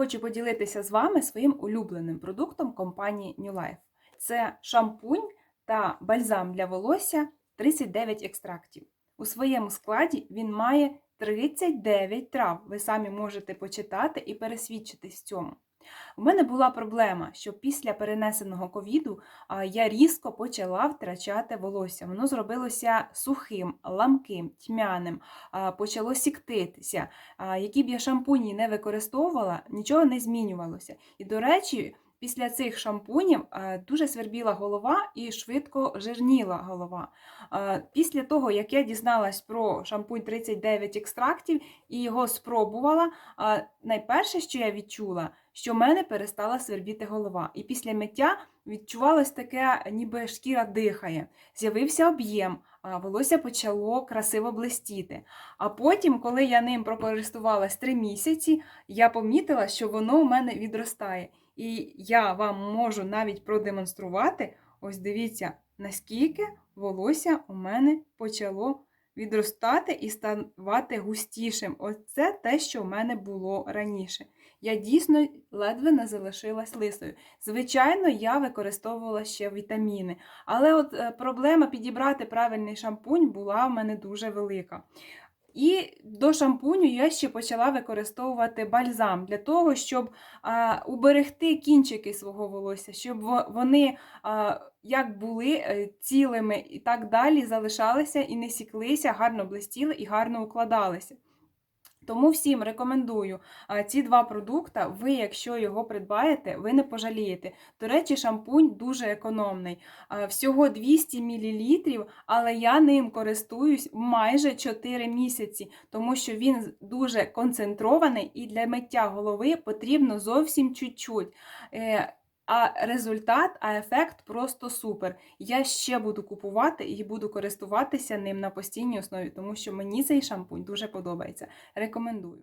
Хочу поділитися з вами своїм улюбленим продуктом компанії New Life. Це шампунь та бальзам для волосся 39 екстрактів. У своєму складі він має 39 трав. Ви самі можете почитати і пересвідчитись в цьому. У мене була проблема, що після перенесеного ковіду я різко почала втрачати волосся. Воно зробилося сухим, ламким, тьмяним, почало сіктитися. Які б я шампуні не використовувала, нічого не змінювалося. І, до речі, після цих шампунів дуже свербіла голова і швидко жирніла голова. Після того, як я дізналась про шампунь 39 екстрактів і його спробувала, найперше, що я відчула, що в мене перестала свербіти голова. І після миття відчувалось таке, ніби шкіра дихає. З'явився об'єм, а волосся почало красиво блистіти. А потім, коли я ним прокористувалась три місяці, я помітила, що воно у мене відростає. І я вам можу навіть продемонструвати. Ось дивіться, наскільки волосся у мене почало відростати і ставати густішим. Оце те, що в мене було раніше. Я дійсно ледве не залишилась лисою. Звичайно, я використовувала ще вітаміни, але от е, проблема підібрати правильний шампунь була в мене дуже велика. І до шампуню я ще почала використовувати бальзам для того, щоб а, уберегти кінчики свого волосся, щоб вони а, як були е, цілими і так далі залишалися і не сіклися, гарно блистіли і гарно укладалися. Тому всім рекомендую ці два продукти. Ви, якщо його придбаєте, ви не пожалієте. До речі, шампунь дуже економний. Всього 200 мл, але я ним користуюсь майже 4 місяці, тому що він дуже концентрований і для миття голови потрібно зовсім чуть-чуть. А результат, а ефект просто супер. Я ще буду купувати і буду користуватися ним на постійній основі, тому що мені цей шампунь дуже подобається. Рекомендую.